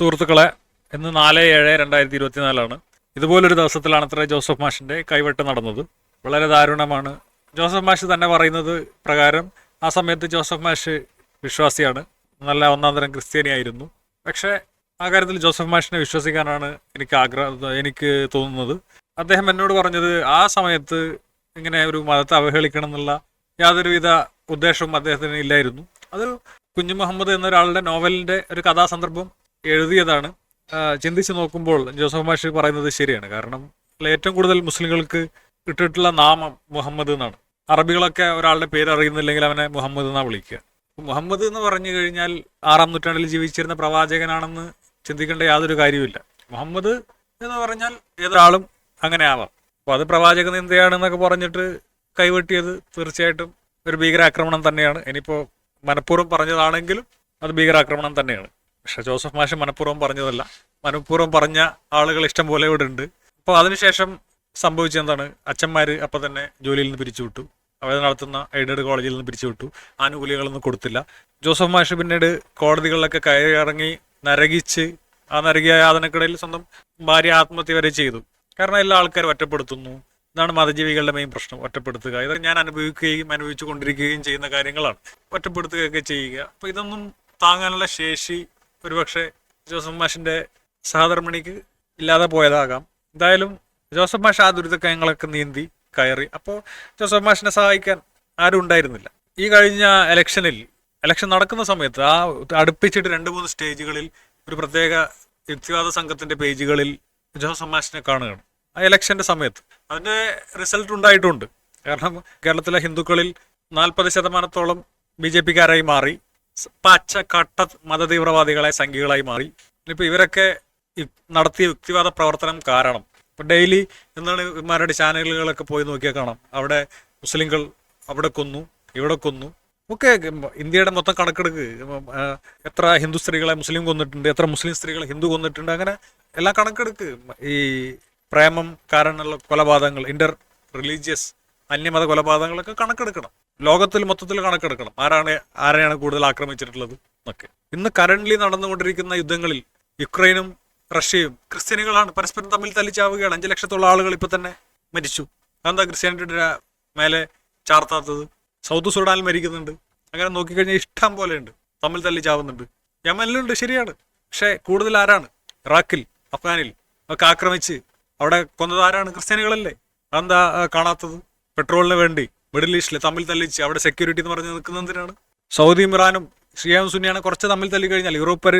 സുഹൃത്തുക്കളെ ഇന്ന് നാല് ഏഴ് രണ്ടായിരത്തി ഇരുപത്തിനാലാണ്. ഇതുപോലൊരു ദിവസത്തിലാണ് അത്ര ജോസഫ് മാഷിന്റെ കൈവെട്ട് നടന്നത്. വളരെ ദാരുണമാണ്. ജോസഫ് മാഷ് തന്നെ പറയുന്നത് പ്രകാരം ആ സമയത്ത് ജോസഫ് മാഷ് വിശ്വാസിയാണ്. നല്ല ഒന്നാം തരം ക്രിസ്ത്യാനിയായിരുന്നു പക്ഷേ ആ കാര്യത്തിൽ ജോസഫ് മാഷിനെ വിശ്വസിക്കാനാണ് എനിക്ക് ആഗ്രഹം എനിക്ക് തോന്നുന്നത്. അദ്ദേഹം എന്നോട് പറഞ്ഞത് ആ സമയത്ത് ഇങ്ങനെ ഒരു മതത്തെ അവഹേളിക്കണം എന്നുള്ള യാതൊരുവിധ ഉദ്ദേശവും അദ്ദേഹത്തിന് ഇല്ലായിരുന്നു. അത് കുഞ്ഞു മുഹമ്മദ് എന്നൊരാളുടെ നോവലിന്റെ ഒരു കഥാസന്ദർഭം എഴുതിയതാണ്. ചിന്തിച്ച് നോക്കുമ്പോൾ ജോസഫ് മാഷി പറയുന്നത് ശരിയാണ്. കാരണം ഏറ്റവും കൂടുതൽ മുസ്ലിങ്ങൾക്ക് ഇട്ടിട്ടുള്ള നാമം മുഹമ്മദ് എന്നാണ്. അറബികളൊക്കെ ഒരാളുടെ പേര് അറിയുന്നില്ലെങ്കിൽ അവനെ മുഹമ്മദ് എന്നാണ് വിളിക്കുക. മുഹമ്മദ് എന്ന് പറഞ്ഞു കഴിഞ്ഞാൽ ആറാം നൂറ്റാണ്ടിൽ ജീവിച്ചിരുന്ന പ്രവാചകനാണെന്ന് ചിന്തിക്കേണ്ട യാതൊരു കാര്യവുമില്ല. മുഹമ്മദ് എന്ന് പറഞ്ഞാൽ ഏതൊരാളും അങ്ങനെ ആവാം. അപ്പൊ അത് പ്രവാചക നിന്ദയാണെന്നൊക്കെ പറഞ്ഞിട്ട് കൈവെട്ടിയത് തീർച്ചയായിട്ടും ഒരു ഭീകരാക്രമണം തന്നെയാണ്. ഇനിയിപ്പോ മനഃപൂർവം പറഞ്ഞതാണെങ്കിലും അത് ഭീകരാക്രമണം തന്നെയാണ്. പക്ഷെ ജോസഫ് മാഷ് മനഃപൂർവം പറഞ്ഞതല്ല. മനഃപൂർവം പറഞ്ഞ ആളുകൾ ഇഷ്ടം പോലെ ഇവിടെ ഉണ്ട്. അപ്പോൾ അതിനുശേഷം സംഭവിച്ചെന്താണ് അച്ഛന്മാർ അപ്പം തന്നെ ജോലിയിൽ നിന്ന് പിരിച്ചുവിട്ടു അവർ നടത്തുന്ന എയ്ഡഡ് കോളേജിൽ നിന്ന് പിരിച്ചുവിട്ടു ആനുകൂല്യങ്ങളൊന്നും കൊടുത്തില്ല. ജോസഫ് മാഷ് പിന്നീട് കോടതികളിലൊക്കെ കയറി ഇറങ്ങി നരകിച്ച് ആ നരകിയ യാതനക്കിടയിൽ സ്വന്തം ഭാര്യ ആത്മഹത്യ വരെ ചെയ്തു. കാരണം എല്ലാ ആൾക്കാരും ഒറ്റപ്പെടുത്തുന്നു. ഇതാണ് മതജീവികളുടെ മെയിൻ പ്രശ്നം. ഒറ്റപ്പെടുത്തുക. ഇത് ഞാൻ അനുഭവിക്കുകയും അനുഭവിച്ചു കൊണ്ടിരിക്കുകയും ചെയ്യുന്ന കാര്യങ്ങളാണ്. ഒറ്റപ്പെടുത്തുകയൊക്കെ ചെയ്യുക. അപ്പോൾ ഇതൊന്നും താങ്ങാനുള്ള ശേഷി ഒരുപക്ഷെ ജോസഫ് മാഷിന്റെ സഹധർമ്മിണിക്ക് ഇല്ലാതെ പോയതാകാം. എന്തായാലും ജോസഫ് മാഷ് ആ ദുരിതക്കയങ്ങളൊക്കെ നീന്തി കയറി. അപ്പോൾ ജോസഫ് മാഷിനെ സഹായിക്കാൻ ആരും ഉണ്ടായിരുന്നില്ല. ഈ കഴിഞ്ഞ ഇലക്ഷനിൽ ഇലക്ഷൻ നടക്കുന്ന സമയത്ത് ആ അടുപ്പിച്ചിട്ട് രണ്ട് മൂന്ന് സ്റ്റേജുകളിൽ ഒരു പ്രത്യേക യുക്തിവാദ സംഘത്തിന്റെ പേജുകളിൽ ജോസഫ് മാഷിനെ കാണുകയാണ്. ആ ഇലക്ഷന്റെ സമയത്ത് അതിന്റെ റിസൾട്ട് ഉണ്ടായിട്ടുണ്ട്. കാരണം കേരളത്തിലെ ഹിന്ദുക്കളിൽ നാൽപ്പത് ശതമാനത്തോളം ബി ജെ പിക്കാരായി മാറി. പച്ച കട്ട മതതീവ്രവാദികളെ സംഖ്യകളായി മാറി. ഇപ്പൊ ഇവരൊക്കെ നടത്തിയ യുക്തിവാദ പ്രവർത്തനം കാരണം. ഇപ്പൊ ഡെയിലി എന്താണ് ഇവന്മാരുടെ ചാനലുകളൊക്കെ പോയി നോക്കിയാൽ കാണാം. അവിടെ മുസ്ലിങ്ങൾ അവിടെ കൊന്നു ഇവിടെ കൊന്നു. ഒക്കെ ഇന്ത്യയുടെ മൊത്തം കണക്കെടുക്ക്. എത്ര ഹിന്ദു സ്ത്രീകളെ മുസ്ലിം കൊന്നിട്ടുണ്ട് എത്ര മുസ്ലിം സ്ത്രീകളെ ഹിന്ദു കൊന്നിട്ടുണ്ട് അങ്ങനെ എല്ലാം കണക്കെടുക്ക്. ഈ പ്രേമം കാരണമുള്ള കൊലപാതകങ്ങൾ ഇന്റർ റിലീജിയസ് അന്യമത കൊലപാതകങ്ങളൊക്കെ കണക്കെടുക്കണം. ലോകത്തിൽ മൊത്തത്തിൽ കണക്കെടുക്കണം. ആരാണ് ആരെയാണ് കൂടുതൽ ആക്രമിച്ചിട്ടുള്ളത് എന്നൊക്കെ. ഇന്ന് കറന്റ്ലി നടന്നുകൊണ്ടിരിക്കുന്ന യുദ്ധങ്ങളിൽ യുക്രൈനും റഷ്യയും ക്രിസ്ത്യാനികളാണ് പരസ്പരം തമ്മിൽ തല്ലിച്ചാവുകയാണ് അഞ്ചു ലക്ഷത്തോളം ആളുകൾ ഇപ്പൊ തന്നെ മരിച്ചു. അതെന്താ ക്രിസ്ത്യാനിറ്റിയുടെ മേലെ ചാർത്താത്തത്? സൗത്ത് സുഡാനിൽ മരിക്കുന്നുണ്ട്. അങ്ങനെ നോക്കിക്കഴിഞ്ഞാൽ ഇഷ്ടം പോലെ ഉണ്ട് തമ്മിൽ തല്ലിച്ചാവുന്നുണ്ട് യമനിലുണ്ട് ശരിയാണ്. പക്ഷേ കൂടുതൽ ആരാണ്? ഇറാഖിൽ അഫ്ഗാനിൽ ഒക്കെ ആക്രമിച്ച് അവിടെ കൊന്നത് ആരാണ്? ക്രിസ്ത്യാനികളല്ലേ. അതെന്താ കാണാത്തത്? പെട്രോളിന് വേണ്ടി മിഡിൽ ഈസ്റ്റിൽ തമ്മിൽ തല്ലിച്ച് അവിടെ സെക്യൂരിറ്റി എന്ന് പറഞ്ഞ് നിൽക്കുന്നതിനാണ് സൗദിയും ഇറാനും ഷിയാവും സുന്നിയാണ് കുറച്ച് തമ്മിൽ തല്ലി കഴിഞ്ഞാൽ. യൂറോപ്പർ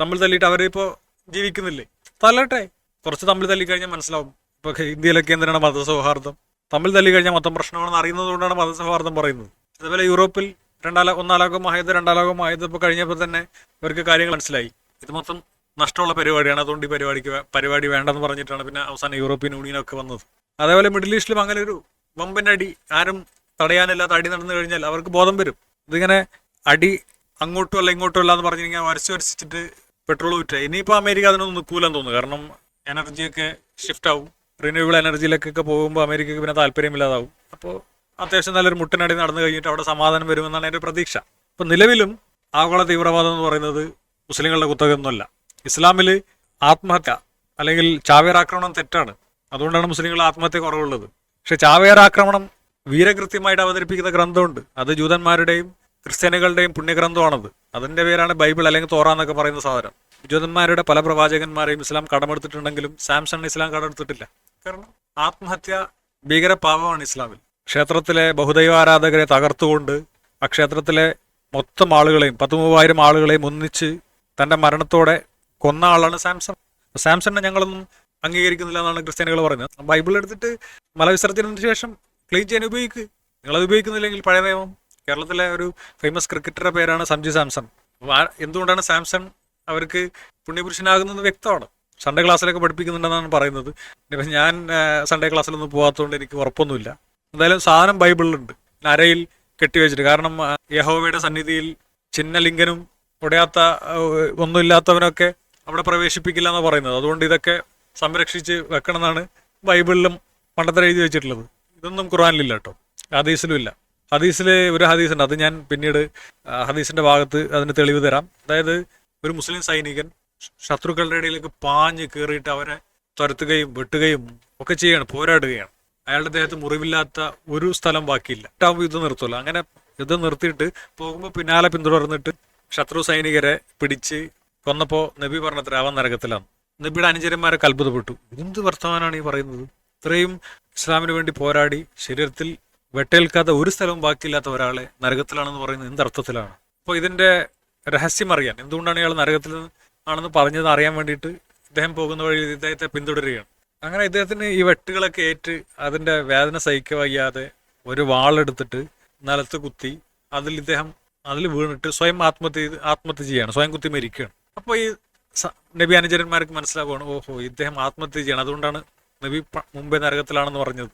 തമ്മിൽ തല്ലിയിട്ട് അവരിപ്പോൾ ജീവിക്കുന്നില്ലേ? തല്ലട്ടെ. കുറച്ച് തമ്മിൽ തല്ലി കഴിഞ്ഞാൽ മനസ്സിലാവും. ഇപ്പൊ ഇന്ത്യയിലൊക്കെ എന്തിനാണ് മതസൗഹാർദ്ദം? തമ്മിൽ തല്ലി കഴിഞ്ഞാൽ മൊത്തം പ്രശ്നമാണെന്ന് അറിയുന്നത് കൊണ്ടാണ് മതസൗഹാർദ്ദം പറയുന്നത്. അതുപോലെ യൂറോപ്പിൽ രണ്ടാല ഒന്നാം ലോകമായത് രണ്ടാം ലോകമായത് ഇപ്പോൾ കഴിഞ്ഞപ്പോൾ തന്നെ ഇവർക്ക് കാര്യങ്ങൾ മനസ്സിലായി. ഇത് മൊത്തം നഷ്ടമുള്ള പരിപാടിയാണ്. അതുകൊണ്ട് ഈ പരിപാടിക്ക് പരിപാടി വേണ്ടെന്ന് പറഞ്ഞിട്ടാണ് പിന്നെ അവസാനം യൂറോപ്യൻ യൂണിയനൊക്കെ വന്നത്. അതേപോലെ മിഡിൽ ഈസ്റ്റിലും അങ്ങനെ ഒരു വമ്പൻ അടി ആരും തടയാനില്ലാത്ത അടി നടന്നു കഴിഞ്ഞാൽ അവർക്ക് ബോധം വരും. ഇതിങ്ങനെ അടി അങ്ങോട്ടും അല്ല ഇങ്ങോട്ടും അല്ല എന്ന് പറഞ്ഞിങ്ങനെ വരച്ച് വരച്ചിട്ട് പെട്രോൾ വിറ്റ ഇനിയിപ്പോൾ അമേരിക്ക അതിനൊന്നും നിൽക്കൂലെന്ന് തോന്നുന്നു. കാരണം എനർജിയൊക്കെ ഷിഫ്റ്റ് ആവും. റിന്യൂവബിൾ എനർജിയിലേക്കൊക്കെ പോകുമ്പോൾ അമേരിക്കക്ക് പിന്നെ താല്പര്യമില്ലാതാവും. അപ്പോൾ അത്യാവശ്യം നല്ലൊരു മുട്ടനടി നടന്നു കഴിഞ്ഞിട്ട് അവിടെ സമാധാനം വരുമെന്നാണ് എന്റെ പ്രതീക്ഷ. അപ്പം നിലവിലും ആഗോള തീവ്രവാദം എന്ന് പറയുന്നത് മുസ്ലിങ്ങളുടെ കുത്തകയൊന്നുമല്ല. ഇസ്ലാമിൽ ആത്മഹത്യ അല്ലെങ്കിൽ ചാവേർ ആക്രമണം തെറ്റാണ്. അതുകൊണ്ടാണ് മുസ്ലിങ്ങൾ ആത്മഹത്യ കുറവുള്ളത്. പക്ഷെ ചാവേർ ആക്രമണം വീരകൃത്യമായിട്ട് അവതരിപ്പിക്കുന്ന ഗ്രന്ഥമുണ്ട്. അത് ജൂതന്മാരുടെയും ക്രിസ്ത്യാനികളുടെയും പുണ്യഗ്രന്ഥമാണത്. അതിന്റെ പേരാണ് ബൈബിൾ അല്ലെങ്കിൽ തോറ എന്നൊക്കെ പറയുന്ന സാധനം. ജൂതന്മാരുടെ പല പ്രവാചകന്മാരെയും ഇസ്ലാം കടമെടുത്തിട്ടുണ്ടെങ്കിലും സാംസൺ ഇസ്ലാം കടമെടുത്തിട്ടില്ല. കാരണം ആത്മഹത്യ ഭീകര പാപമാണ് ഇസ്ലാമിൽ. ക്ഷേത്രത്തിലെ ബഹുദൈവാരാധകരെ തകർത്തുകൊണ്ട് ആ ക്ഷേത്രത്തിലെ മൊത്തം ആളുകളെയും പത്ത് മൂവായിരം ആളുകളെയും ഒന്നിച്ച് തന്റെ മരണത്തോടെ കൊന്ന ആളാണ് സാംസൺ. സാംസണിനെ ഞങ്ങളൊന്നും അംഗീകരിക്കുന്നില്ല എന്നാണ് ക്രിസ്ത്യാനികൾ പറയുന്നത്. ബൈബിൾ എടുത്തിട്ട് മലവിസർജനത്തിന് ശേഷം ക്ലീൻ ചെയ്യാൻ ഉപയോഗിക്കുക നിങ്ങളത് ഉപയോഗിക്കുന്നില്ലെങ്കിൽ പഴയ നിയമം. കേരളത്തിലെ ഒരു ഫേമസ് ക്രിക്കറ്ററുടെ പേരാണ് സഞ്ജു സാംസൺ. എന്തുകൊണ്ടാണ് സാംസൺ അവർക്ക് പുണ്യപുരുഷനാകുന്നത് വ്യക്തമാണ്. സൺഡേ ക്ലാസ്സിലൊക്കെ പഠിപ്പിക്കുന്നുണ്ടെന്നാണ് പറയുന്നത്. ഇനിയിപ്പം ഞാൻ സൺഡേ ക്ലാസ്സിലൊന്നും പോകാത്തതുകൊണ്ട് എനിക്ക് ഉറപ്പൊന്നുമില്ല. എന്തായാലും സാധനം ബൈബിളിലുണ്ട്. അരയിൽ കെട്ടിവെച്ചിട്ട്. കാരണം യഹോവയുടെ സന്നിധിയിൽ ചിഹ്നലിംഗനും ഉടയാത്ത ആ, ഒന്നുമില്ലാത്തവനൊക്കെ അവിടെ പ്രവേശിപ്പിക്കില്ല എന്നാണ് പറയുന്നത്. അതുകൊണ്ട് ഇതൊക്കെ സംരക്ഷിച്ച് വെക്കണമെന്നാണ് ബൈബിളിലും പണ്ടത്തെ എഴുതി വെച്ചിട്ടുള്ളത്. ഇതൊന്നും ഖുറാനിലില്ല കേട്ടോ. ഹദീസിലും ഇല്ല. ഹദീസിൽ ഒരു ഹദീസ് ഉണ്ട് അത് ഞാൻ പിന്നീട് ഹദീസിന്റെ ഭാഗത്ത് അതിന് തെളിവ് തരാം. അതായത് ഒരു മുസ്ലിം സൈനികൻ ശത്രുക്കളുടെ ഇടയിലേക്ക് പാഞ്ഞ് കയറിയിട്ട് അവരെ തുരത്തുകയും വെട്ടുകയും ഒക്കെ ചെയ്യാണ് പോരാടുകയാണ്. അയാളുടെ ദേഹത്ത് മുറിവില്ലാത്ത ഒരു സ്ഥലം ബാക്കിയില്ല. ടാവ് യുദ്ധം നിർത്തുമല്ലോ അങ്ങനെ യുദ്ധം നിർത്തിയിട്ട് പോകുമ്പോൾ പിന്നാലെ പിന്തുടർന്നിട്ട് ശത്രു സൈനികരെ പിടിച്ച് കൊന്നപ്പോൾ നബി പറഞ്ഞത്ര അവൻ നരകത്തിലാണ് നബിയുടെ അനുചരന്മാരൊക്കെ അത്ഭുതപ്പെട്ടു. എന്ത് വർത്തമാനമാണ് ഈ പറയുന്നത്? ഇത്രയും ഇസ്ലാമിന് വേണ്ടി പോരാടി ശരീരത്തിൽ വെട്ടേൽക്കാത്ത ഒരു സ്ഥലവും ബാക്കിയില്ലാത്ത ഒരാളെ നരകത്തിലാണെന്ന് പറയുന്നത് എന്തർത്ഥത്തിലാണ് അപ്പോൾ ഇതിന്റെ രഹസ്യം അറിയാൻ എന്തുകൊണ്ടാണ് ഇയാൾ നരകത്തിൽ ആണെന്ന് പറഞ്ഞത് അറിയാൻ വേണ്ടിയിട്ട് ഇദ്ദേഹം പോകുന്ന വഴി ഇദ്ദേഹത്തെ പിന്തുടരുകയാണ്. അങ്ങനെ ഇദ്ദേഹത്തിന് ഈ വെട്ടുകളൊക്കെ ഏറ്റ് അതിന്റെ വേദന സഹിക്കവയ്യാതെ വയ്യാതെ ഒരു വാളെടുത്തിട്ട് നിലത്ത് കുത്തി അതിൽ ഇദ്ദേഹം അതിൽ വീണിട്ട് സ്വയം ആത്മഹത്യ ആത്മഹത്യ ചെയ്യാണ് സ്വയം കുത്തി മരിക്കുകയാണ്. അപ്പോൾ ഈ നബി അനുചരന്മാർക്ക് മനസ്സിലാവുകയാണ് ഓഹോ ഇദ്ദേഹം ആത്മഹത്യ ചെയ്യണം. അതുകൊണ്ടാണ് നബി മുമ്പേ നരകത്തിലാണെന്ന് പറഞ്ഞത്.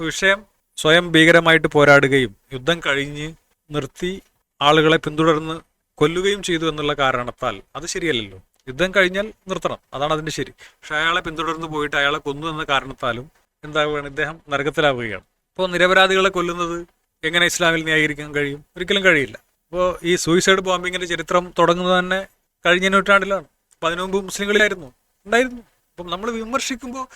വിഷയം സ്വയം ഭീകരമായിട്ട് പോരാടുകയും യുദ്ധം കഴിഞ്ഞ് നിർത്തി ആളുകളെ പിന്തുടർന്ന് കൊല്ലുകയും ചെയ്തു എന്നുള്ള കാരണത്താൽ അത് ശരിയല്ലല്ലോ. യുദ്ധം കഴിഞ്ഞാൽ നിർത്തണം അതാണ് അതിന്റെ ശരി. പക്ഷെ അയാളെ പിന്തുടർന്ന് പോയിട്ട് അയാളെ കൊന്നു എന്ന കാരണത്താലും എന്താവുകയാണ് ഇദ്ദേഹം നരകത്തിലാവുകയാണ്. അപ്പോൾ നിരപരാധികളെ കൊല്ലുന്നത് എങ്ങനെ ഇസ്ലാമിൽ ന്യായീകരിക്കാൻ കഴിയും? ഒരിക്കലും കഴിയില്ല. അപ്പോൾ ഈ സൂയിസൈഡ് ബോംബിങ്ങിന്റെ ചരിത്രം തുടങ്ങുന്നത് തന്നെ കഴിഞ്ഞ നൂറ്റാണ്ടിലാണ്. അപ്പം അതിനു മുമ്പ് മുസ്ലിങ്ങളിലായിരുന്നു. ഉണ്ടായിരുന്നു. അപ്പം നമ്മൾ വിമർശിക്കുമ്പോൾ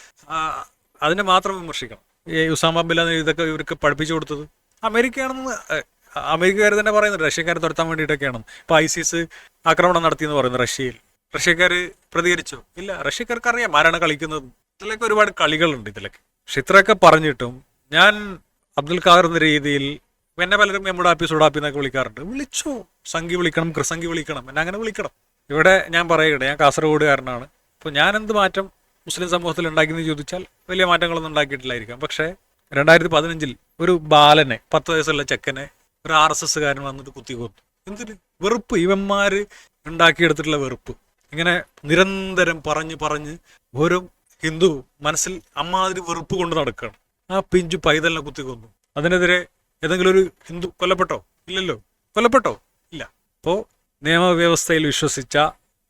അതിനെ മാത്രം വിമർശിക്കണം. ഈ ഉസാമ ബില്ലാന്ന് ഇതൊക്കെ ഇവർക്ക് പഠിപ്പിച്ചു കൊടുത്തത്. അമേരിക്കയാണെന്ന് അമേരിക്കക്കാർ തന്നെ പറയുന്നത് റഷ്യക്കാരെ തുരത്താൻ വേണ്ടിയിട്ടൊക്കെയാണ്. ഇപ്പൊ ഐസിസ് ആക്രമണം നടത്തിയെന്ന് പറയുന്നത് റഷ്യയിൽ. റഷ്യക്കാർ പ്രതികരിച്ചോ. ഇല്ല റഷ്യക്കാർക്ക് അറിയാം ആരാണ് കളിക്കുന്നത്. ഇതിലൊക്കെ ഒരുപാട് കളികളുണ്ട് ഇതിലൊക്കെ. പക്ഷെ ഇത്രയൊക്കെ പറഞ്ഞിട്ടും ഞാൻ അബ്ദുൽ ഖാദർ എന്ന രീതിയിൽ എന്നെ പലരും എമ്മുടാപ്പി സുഡാപ്പി എന്നൊക്കെ വിളിക്കാറുണ്ട്. വിളിച്ചോ. സംഖ്യ വിളിക്കണം കൃസംഖി വിളിക്കണം. എന്നെ അങ്ങനെ വിളിക്കണം. ഇവിടെ ഞാൻ പറയുകയാണ് ഞാൻ കാസർഗോഡുകാരനാണ്. അപ്പോൾ ഞാൻ എന്ത് മാറ്റം മുസ്ലിം സമൂഹത്തിൽ ഉണ്ടാക്കിയെന്ന് ചോദിച്ചാൽ വലിയ മാറ്റങ്ങളൊന്നും ഉണ്ടാക്കിയിട്ടില്ലായിരിക്കാം. പക്ഷേ രണ്ടായിരത്തി പതിനഞ്ചിൽ ഒരു ബാലനെ പത്ത് വയസ്സുള്ള ചെക്കനെ ഒരു ആർ എസ് എസ്സുകാരൻ വന്നിട്ട് കുത്തി കൊത്തു എന്തിന് വെറുപ്പ്. ഇവന്മാർ ഉണ്ടാക്കിയെടുത്തിട്ടുള്ള വെറുപ്പ്. ഇങ്ങനെ നിരന്തരം പറഞ്ഞ് പറഞ്ഞ് ഓരോ ഹിന്ദു മനസ്സിൽ അമ്മാതിരി വെറുപ്പ് കൊണ്ട് നടക്കുകയാണ്. ആ പിഞ്ചു പൈതലിനെ കുത്തി കൊന്നു. അതിനെതിരെ ഏതെങ്കിലും ഒരു ഹിന്ദു കൊല്ലപ്പെട്ടോ? ഇല്ലല്ലോ. കൊല്ലപ്പെട്ടോ? ഇല്ല. അപ്പോ നിയമവ്യവസ്ഥയിൽ വിശ്വസിച്ച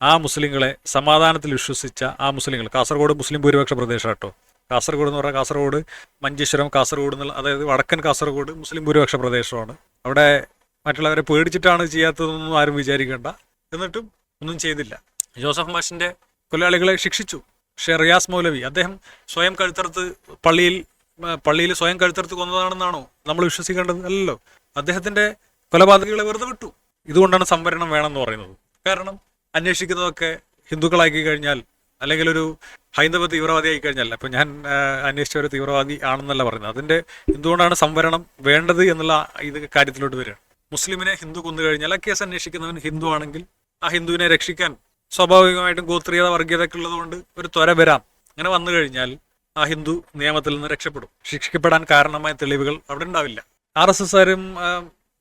ആ മുസ്ലിങ്ങളെ സമാധാനത്തിൽ വിശ്വസിച്ച ആ മുസ്ലിങ്ങൾ കാസർഗോഡ് മുസ്ലിം ഭൂരിപക്ഷ പ്രദേശം കേട്ടോ. കാസർഗോഡ് എന്ന് പറഞ്ഞാൽ കാസർഗോഡ് മഞ്ചേശ്വരം കാസർഗോഡ് എന്നുള്ള അതായത് വടക്കൻ കാസർഗോഡ് മുസ്ലിം ഭൂരിപക്ഷ പ്രദേശമാണ്. അവിടെ മറ്റുള്ളവരെ പേടിച്ചിട്ടാണ് ചെയ്യാത്തതെന്നൊന്നും ആരും വിചാരിക്കേണ്ട. എന്നിട്ടും ഒന്നും ചെയ്തില്ല. ജോസഫ് മാഷിന്റെ കൊലയാളികളെ ശിക്ഷിച്ചു. പക്ഷേ റിയാസ് മൗലവി അദ്ദേഹം സ്വയം കഴുത്തറുത്ത് പള്ളിയിൽ പള്ളിയിൽ സ്വയം കഴുത്തറുത്ത് കൊന്നതാണെന്നാണോ നമ്മൾ വിശ്വസിക്കേണ്ടത്? അല്ലല്ലോ. അദ്ദേഹത്തിന്റെ കൊലപാതകങ്ങളെ വെറുതെ വിട്ടു. ഇതുകൊണ്ടാണ് സംവരണം വേണമെന്ന് പറയുന്നത്. കാരണം അന്വേഷിക്കുന്നതൊക്കെ ഹിന്ദുക്കളാക്കി കഴിഞ്ഞാൽ അല്ലെങ്കിൽ ഒരു ഹൈന്ദവ തീവ്രവാദി ആയി കഴിഞ്ഞാൽ അപ്പൊ ഞാൻ അന്വേഷിച്ച ഒരു തീവ്രവാദി ആണെന്നല്ല പറയുന്നത്. അതിന്റെ എന്തുകൊണ്ടാണ് സംവരണം വേണ്ടത് എന്നുള്ള ഇത് കാര്യത്തിലോട്ട് വരികയാണ് മുസ്ലിമിനെ ഹിന്ദു കൊന്നു കഴിഞ്ഞാൽ ആ കേസ് അന്വേഷിക്കുന്നവൻ ഹിന്ദു ആണെങ്കിൽ ആ ഹിന്ദുവിനെ രക്ഷിക്കാൻ സ്വാഭാവികമായിട്ടും ഗോത്രീയത വർഗീയതയൊക്കെ ഉള്ളതുകൊണ്ട് ഒരു ത്വര വരാം. അങ്ങനെ വന്നു കഴിഞ്ഞാൽ ആ ഹിന്ദു നിയമത്തിൽ നിന്ന് രക്ഷപ്പെടും. ശിക്ഷിക്കപ്പെടാൻ കാരണമായ തെളിവുകൾ അവിടെ ഉണ്ടാവില്ല. ആർ എസ്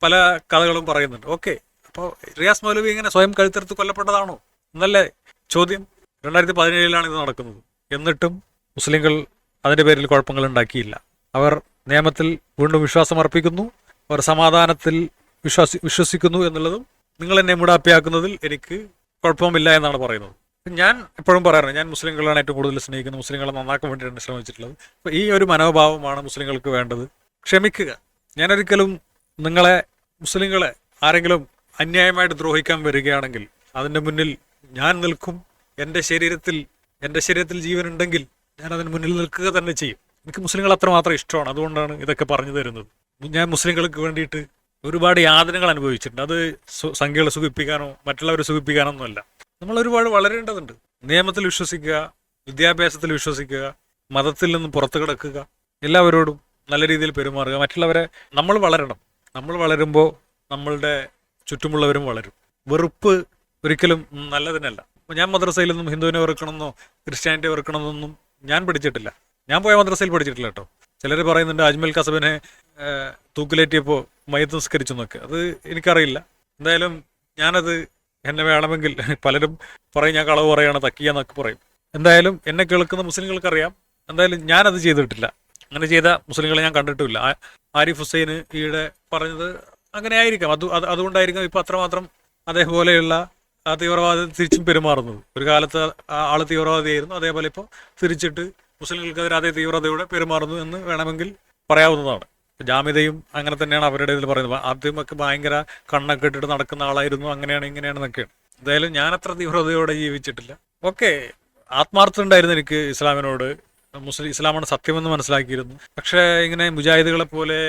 പല കഥകളും പറയുന്നുണ്ട്. ഓക്കെ. അപ്പോൾ റിയാസ് മൗലവി ഇങ്ങനെ സ്വയം കഴുത്തെടുത്ത് കൊല്ലപ്പെട്ടതാണോ? എന്നല്ലേ ചോദ്യം. രണ്ടായിരത്തി പതിനേഴിലാണ് ഇത് നടക്കുന്നത്. എന്നിട്ടും മുസ്ലിങ്ങൾ അതിന്റെ പേരിൽ കുഴപ്പങ്ങൾ ഉണ്ടാക്കിയില്ല. അവർ നിയമത്തിൽ വീണ്ടും വിശ്വാസം അർപ്പിക്കുന്നു. അവർ സമാധാനത്തിൽ വിശ്വാസി വിശ്വസിക്കുന്നു എന്നുള്ളതും നിങ്ങൾ എന്നെ മുടാപ്പിയാക്കുന്നതിൽ എനിക്ക് കുഴപ്പമില്ല എന്നാണ് പറയുന്നത്. ഞാൻ എപ്പോഴും പറയാറുണ്ട് ഞാൻ മുസ്ലിങ്ങളാണ് ഏറ്റവും കൂടുതൽ സ്നേഹിക്കുന്നത്. മുസ്ലിങ്ങളെ നന്നാക്കാൻ വേണ്ടിയിട്ടാണ് ശ്രമിച്ചിട്ടുള്ളത് അപ്പോൾ ഈ ഒരു മനോഭാവമാണ് മുസ്ലിങ്ങൾക്ക് വേണ്ടത്. ക്ഷമിക്കുക. ഞാനൊരിക്കലും നിങ്ങളെ മുസ്ലിങ്ങളെ ആരെങ്കിലും അന്യായമായിട്ട് ദ്രോഹിക്കാൻ വരികയാണെങ്കിൽ അതിന്റെ മുന്നിൽ ഞാൻ നിൽക്കും. എന്റെ ശരീരത്തിൽ എന്റെ ശരീരത്തിൽ ജീവനുണ്ടെങ്കിൽ ഞാൻ അതിന് മുന്നിൽ നിൽക്കുക തന്നെ ചെയ്യും. എനിക്ക് മുസ്ലിങ്ങൾ അത്രമാത്രം ഇഷ്ടമാണ്. അതുകൊണ്ടാണ് ഇതൊക്കെ പറഞ്ഞു തരുന്നത്. ഞാൻ മുസ്ലിങ്ങൾക്ക് വേണ്ടിയിട്ട് ഒരുപാട് യാതനകൾ അനുഭവിച്ചിട്ടുണ്ട്. അത് സംഖ്യകളെ സുഖിപ്പിക്കാനോ മറ്റുള്ളവരെ സുഖിപ്പിക്കാനോ ഒന്നുമല്ല. നമ്മൾ ഒരുപാട് വളരേണ്ടതുണ്ട്. നിയമത്തിൽ വിശ്വസിക്കുക വിദ്യാഭ്യാസത്തിൽ വിശ്വസിക്കുക മതത്തിൽ നിന്ന് പുറത്തു കിടക്കുക എല്ലാവരോടും നല്ല രീതിയിൽ പെരുമാറുക മറ്റുള്ളവരെ നമ്മൾ വളരണം. നമ്മൾ വളരുമ്പോൾ നമ്മളുടെ ചുറ്റുമുള്ളവരും വളരും. വെറുപ്പ് ഒരിക്കലും നല്ലതിനല്ല. ഞാൻ മദ്രസയിൽ നിന്നും ഹിന്ദുവിനെ വെറുക്കണമെന്നോ ക്രിസ്ത്യാനിറ്റി വെറുക്കണമെന്നൊന്നും ഞാൻ പഠിച്ചിട്ടില്ല. ഞാൻ പോയ മദ്രസയിൽ പഠിച്ചിട്ടില്ല കേട്ടോ. ചിലർ പറയുന്നുണ്ട് അജ്മൽ കസബിനെ തൂക്കിലേറ്റിയപ്പോൾ മയത്ത് നിസ്കരിച്ചു എന്നൊക്കെ. അത് എനിക്കറിയില്ല. എന്തായാലും ഞാനത് എന്നെ വേണമെങ്കിൽ പലരും പറയും ഞാൻ കളവ് പറയാണ് തക്കിയെന്നൊക്കെ പറയും. എന്തായാലും എന്നെ കേൾക്കുന്ന മുസ്ലിങ്ങൾക്കറിയാം. എന്തായാലും ഞാനത് ചെയ്തിട്ടില്ല. അങ്ങനെ ചെയ്ത മുസ്ലിങ്ങളെ ഞാൻ കണ്ടിട്ടുമില്ല. ആരിഫ് ഹുസൈൻ ഈയിടെ പറഞ്ഞത് അങ്ങനെ ആയിരിക്കാം അത് അത് അതുകൊണ്ടായിരിക്കും ഇപ്പൊ അത്രമാത്രം അതേപോലെയുള്ള തീവ്രവാദി തിരിച്ചും പെരുമാറുന്നത്. ഒരു കാലത്ത് ആ ആൾ തീവ്രവാദിയായിരുന്നു. അതേപോലെ ഇപ്പോൾ തിരിച്ചിട്ട് മുസ്ലിങ്ങൾക്കെതിരെ അതേ തീവ്രതയോടെ പെരുമാറുന്നു എന്ന് വേണമെങ്കിൽ പറയാവുന്നതാണ്. ജാമ്യതയും അങ്ങനെ തന്നെയാണ് അവരുടെ ഇതിൽ പറയുന്നത്. ആദ്യമൊക്കെ ഭയങ്കര കണ്ണൊക്കെ ഇട്ടിട്ട് നടക്കുന്ന ആളായിരുന്നു. അങ്ങനെയാണ് ഇങ്ങനെയാണെന്നൊക്കെയാണ് എന്തായാലും ഞാൻ അത്ര തീവ്രതയോടെ ജീവിച്ചിട്ടില്ല. ഓക്കെ. ആത്മാർത്ഥം ഉണ്ടായിരുന്നു എനിക്ക് ഇസ്ലാമിനോട്. മുസ്ലിം ഇസ്ലാമാണ് സത്യമെന്ന് മനസ്സിലാക്കിയിരുന്നു. പക്ഷേ ഇങ്ങനെ മുജാഹിദുകളെ പോലെ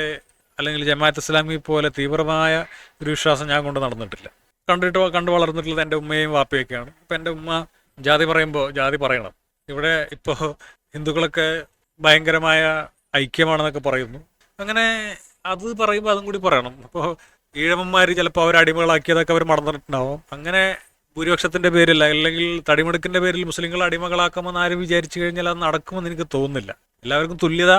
അല്ലെങ്കിൽ ജമാഅത്ത് ഇസ്ലാമി പോലെ തീവ്രമായ ഒരു വിശ്വാസം ഞാൻ കൊണ്ട് നടന്നിട്ടില്ല. കണ്ടിട്ട് കണ്ടു വളർന്നിട്ടുള്ളത് എന്റെ ഉമ്മയും വാപ്പയൊക്കെയാണ്. ഇപ്പം എന്റെ ഉമ്മ ജാതി പറയുമ്പോൾ ജാതി പറയണം. ഇവിടെ ഇപ്പോൾ ഹിന്ദുക്കളൊക്കെ ഭയങ്കരമായ ഐക്യമാണെന്നൊക്കെ പറയുന്നു. അങ്ങനെ അത് പറയുമ്പോൾ അതും കൂടി പറയണം. അപ്പോൾ ഈഴവന്മാർ ചിലപ്പോൾ അവർ അടിമകളാക്കിയതൊക്കെ അവർ മറന്നിട്ടുണ്ടാവും. അങ്ങനെ ഭൂരിപക്ഷത്തിന്റെ പേരിൽ അല്ലെങ്കിൽ തടിമെടുക്കിന്റെ പേരിൽ മുസ്ലിങ്ങൾ അടിമകളാക്കുമെന്ന് ആരും വിചാരിച്ചു കഴിഞ്ഞാൽ അത് നടക്കുമെന്ന് എനിക്ക് തോന്നുന്നില്ല. എല്ലാവർക്കും തുല്യത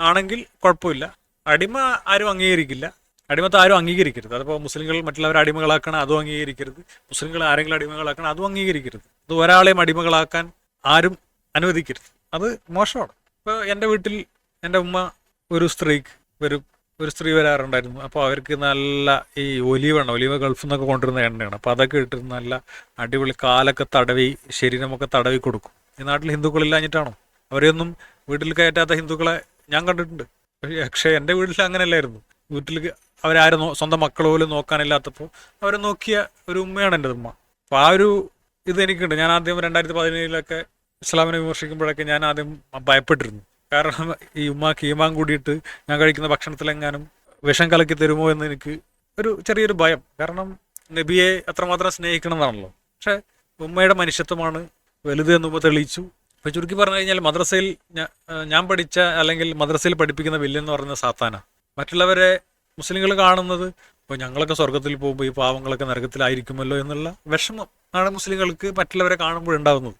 ആണെങ്കിൽ കുഴപ്പമില്ല. അടിമ ആരും അംഗീകരിക്കില്ല. അടിമത്തെ ആരും അംഗീകരിക്കരുത്. അതിപ്പോൾ മുസ്ലിങ്ങൾ മറ്റുള്ളവരെ അടിമകളാക്കണം അതും അംഗീകരിക്കരുത്. മുസ്ലിങ്ങൾ ആരെങ്കിലും അടിമകളാക്കണം അതും അംഗീകരിക്കരുത്. അത് ഒരാളെയും അടിമകളാക്കാൻ ആരും അനുവദിക്കരുത്. അത് മോശമാണ്. ഇപ്പോൾ എന്റെ വീട്ടിൽ എന്റെ ഉമ്മ ഒരു സ്ത്രീക്ക് ഒരു ഒരു സ്ത്രീ വരാറുണ്ടായിരുന്നു. അപ്പോൾ അവർക്ക് നല്ല ഈ ഒലിവ് എണ്ണ ഒലിവ് ഗൾഫിൽ നിന്നൊക്കെ കൊണ്ടുവരുന്ന എണ്ണയാണ്. അപ്പോൾ അതൊക്കെ ഇട്ടിരുന്ന നല്ല അടിപൊളി കാലൊക്കെ തടവി ശരീരമൊക്കെ തടവി കൊടുക്കും. ഈ നാട്ടിൽ ഹിന്ദുക്കളില്ലാഞ്ഞിട്ടാണോ? അവരെയൊന്നും വീട്ടിൽ കയറ്റാത്ത ഹിന്ദുക്കളെ ഞാൻ കണ്ടിട്ടുണ്ട്. പക്ഷേ- എന്റെ വീട്ടിൽ അങ്ങനെയല്ലായിരുന്നു. വീട്ടിൽ അവരാരും സ്വന്തം മക്കൾ പോലും നോക്കാനില്ലാത്തപ്പോൾ അവരെ നോക്കിയ ഒരു ഉമ്മയാണ് എന്റെ ഉമ്മ. അപ്പോൾ ആ ഒരു ഇത് എനിക്കുണ്ട്. ഞാൻ ആദ്യം രണ്ടായിരത്തി പതിനേഴിലൊക്കെ ഇസ്ലാമിനെ വിമർശിക്കുമ്പോഴൊക്കെ ഞാൻ ആദ്യം ഭയപ്പെട്ടിരുന്നു. കാരണം ഈ ഉമ്മ കീമാൻ കൂടിയിട്ട് ഞാൻ കഴിക്കുന്ന ഭക്ഷണത്തിലെങ്ങാനും വിഷം കലക്കി തരുമോ എന്ന് എനിക്ക് ഒരു ചെറിയൊരു ഭയം. കാരണം നബിയെ അത്രമാത്രം സ്നേഹിക്കണം എന്നാണല്ലോ. പക്ഷെ ഉമ്മയുടെ മനുഷ്യത്വമാണ് വലുത് എന്ന് ഉമ്മ തെളിയിച്ചു. ഇപ്പൊ ചുരുക്കി പറഞ്ഞു കഴിഞ്ഞാൽ മദ്രസയിൽ ഞാൻ പഠിച്ച അല്ലെങ്കിൽ മദ്രസയിൽ പഠിപ്പിക്കുന്ന വില്ലെന്ന് പറയുന്ന സാത്താന. മറ്റുള്ളവരെ മുസ്ലിങ്ങൾ കാണുന്നത് ഇപ്പോൾ ഞങ്ങളൊക്കെ സ്വർഗത്തിൽ പോകുമ്പോൾ ഈ പാവങ്ങളൊക്കെ നരകത്തിലായിരിക്കുമല്ലോ എന്നുള്ള വിഷമം ആണ് മുസ്ലിങ്ങൾക്ക് മറ്റുള്ളവരെ കാണുമ്പോൾ ഉണ്ടാകുന്നത്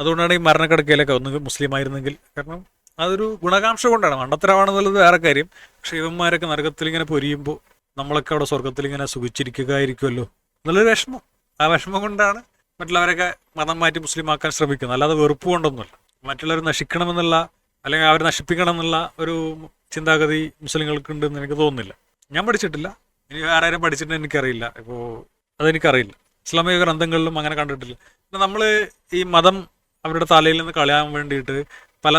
അതുകൊണ്ടാണ് ഈ മരണക്കിടക്കയിലൊക്കെ ഒന്ന് മുസ്ലിം ആയിരുന്നെങ്കിൽ കാരണം അതൊരു ഗുണകാംക്ഷ കൊണ്ടാണ്. മണ്ടത്തരമാണെന്നുള്ളത് വേറെ കാര്യം. പക്ഷെ ഇവന്മാരൊക്കെ നരകത്തിൽ ഇങ്ങനെ പൊരിയുമ്പോൾ നമ്മളൊക്കെ അവിടെ സ്വർഗത്തിൽ ഇങ്ങനെ സുഖിച്ചിരിക്കുകയായിരിക്കുമല്ലോ. എന്നുള്ളൊരു വിഷമം. ആ വിഷമം കൊണ്ടാണ് മറ്റുള്ളവരൊക്കെ മതം മാറ്റി മുസ്ലിമാക്കാൻ ശ്രമിക്കുന്നു. അല്ലാതെ വെറുപ്പ് കൊണ്ടൊന്നുമല്ല. മറ്റുള്ളവർ നശിക്കണമെന്നുള്ള അല്ലെങ്കിൽ അവർ നശിപ്പിക്കണം എന്നുള്ള ഒരു ചിന്താഗതി മുസ്ലിങ്ങൾക്ക് ഉണ്ടെന്ന് എനിക്ക് തോന്നുന്നില്ല. ഞാൻ പഠിച്ചിട്ടില്ല. ഇനി വേറെ ആരും പഠിച്ചിട്ടുണ്ടെന്ന് എനിക്കറിയില്ല. ഇപ്പോൾ അതെനിക്കറിയില്ല. ഇസ്ലാമിക ഗ്രന്ഥങ്ങളിലും അങ്ങനെ കണ്ടിട്ടില്ല. പിന്നെ നമ്മൾ ഈ മതം അവരുടെ തലയിൽ നിന്ന് കളയാൻ വേണ്ടിയിട്ട് പല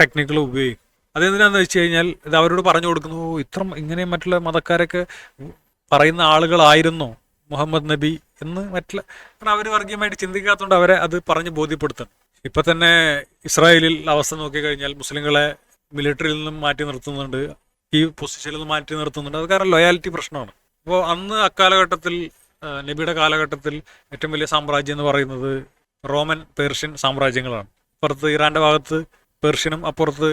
ടെക്നിക്കുകളും ഉപയോഗിക്കും. അതെന്തിനാന്ന് വെച്ച് കഴിഞ്ഞാൽ ഇത് അവരോട് പറഞ്ഞു കൊടുക്കുന്നു "ഓ, ഇത്ര ഇങ്ങനെ മറ്റുള്ള മതക്കാരൊക്കെ പറയുന്ന ആളുകളായിരുന്നോ. മുഹമ്മദ് നബി എന്ന് മറ്റുള്ള കാരണം അവർ വർഗീയമായിട്ട് ചിന്തിക്കാത്തതുകൊണ്ട് അവരെ അത് പറഞ്ഞ് ബോധ്യപ്പെടുത്തണം ഇപ്പൊ തന്നെ ഇസ്രായേലിൽ അവസ്ഥ നോക്കിക്കഴിഞ്ഞാൽ മുസ്ലിങ്ങളെ മിലിറ്ററിയിൽ നിന്നും മാറ്റി നിർത്തുന്നുണ്ട്. ഈ പൊസിഷനിൽ നിന്ന് മാറ്റി നിർത്തുന്നുണ്ട്. അത് കാരണം ലോയാലിറ്റി പ്രശ്നമാണ്. അപ്പോൾ അന്ന് അക്കാലഘട്ടത്തിൽ നബിയുടെ കാലഘട്ടത്തിൽ ഏറ്റവും വലിയ സാമ്രാജ്യം എന്ന് പറയുന്നത് റോമൻ പേർഷ്യൻ സാമ്രാജ്യങ്ങളാണ്. അപ്പുറത്ത് ഇറാന്റെ ഭാഗത്ത് പേർഷ്യനും അപ്പുറത്ത്